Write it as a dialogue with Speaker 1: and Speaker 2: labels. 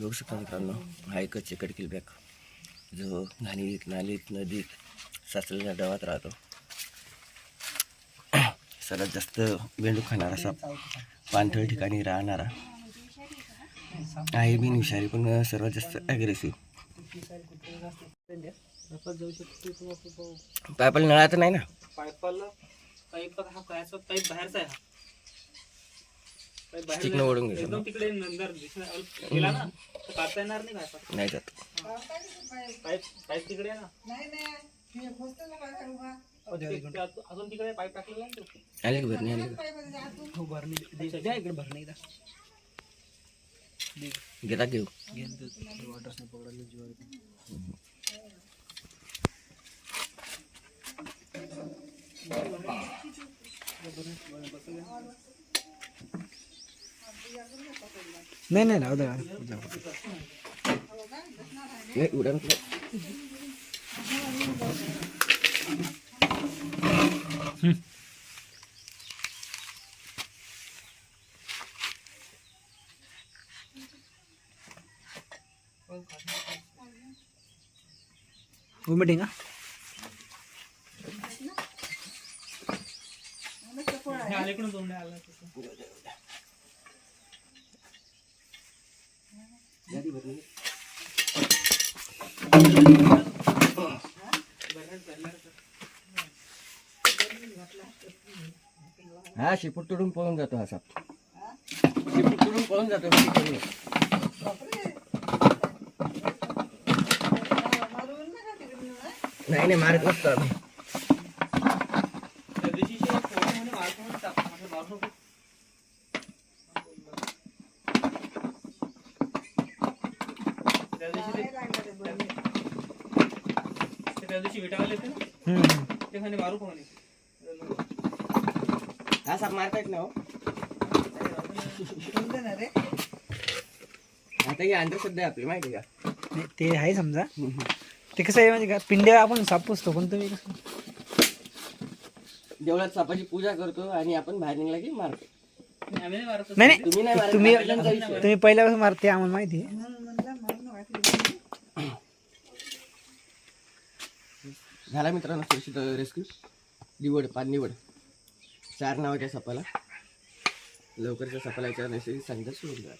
Speaker 1: बघू शकता मित्रांनो. हा एकच चिकट किलबॅक. जो घाणीत नालीत नदीत साचलेल्या डवात राहतो. सर्वात जास्त बेंडू खाणारा असा पाणथळ ठिकाणी राहणारा आहे बिन विषारी पण सर्वात जास्त ॲग्रेसिव्ह
Speaker 2: जाऊ
Speaker 1: नळा तर नाही ना?
Speaker 2: पाईपाला पाईप हा पायचा पाईप बाहेरचा आहे तिकडनं
Speaker 1: ओढून
Speaker 2: घेतो तिकडे नंतर गेला ना तर काढता येणार नाही पाईप
Speaker 1: नाही जात.
Speaker 2: पाईप पाईप तिकडे आहे ना अजून तिकडे पाईप टाकलेला
Speaker 1: आले भरणी आले
Speaker 2: भरणी. अच्छा, अच्छा. इकडे भरणी
Speaker 1: गेला घेऊ.
Speaker 2: वॉटर्सने पकडले जीवावर नाही नाही राहू द्या
Speaker 1: नाही उडा
Speaker 2: वोमिटिंग हा अलीकडून जाऊन आला
Speaker 1: हा शिपूट तोडून पळून जातो हा साप. शिपूट तोडून पळून जातो. नाही नाही मारत नसतो आम्ही.
Speaker 2: त्या दिवशी ते- ते त्या दिवशी विटावले होते ना ते मारू
Speaker 1: हा साप मारता येत ना हो. आता ही अंधश्रद्धा आहे आपली माहिती आहे का?
Speaker 2: नाही, ते आहे समजा. ते कसं आहे माहिती का पिंड्या आपण साप पुसतो पण तुम्ही कसं
Speaker 1: देवळात सापाची पूजा करतो आणि आपण बाहेर निघला की मारतो.
Speaker 2: नाही
Speaker 1: तुम्ही नाही
Speaker 2: नाही.
Speaker 1: मारत,
Speaker 2: तुम्ही
Speaker 1: बाकीच्यांचा विषय.
Speaker 2: तुम्ही पहिल्यापासून मारते आम्हाला माहिती आहे.
Speaker 1: झाला मित्रांनो सुरक्षित रेस्क्यू. निवड पान निवड. चार नावाच्या सापाला. लवकरच्या सापाला याच्या नैसर्गिक सांगितलं सोडून द्या.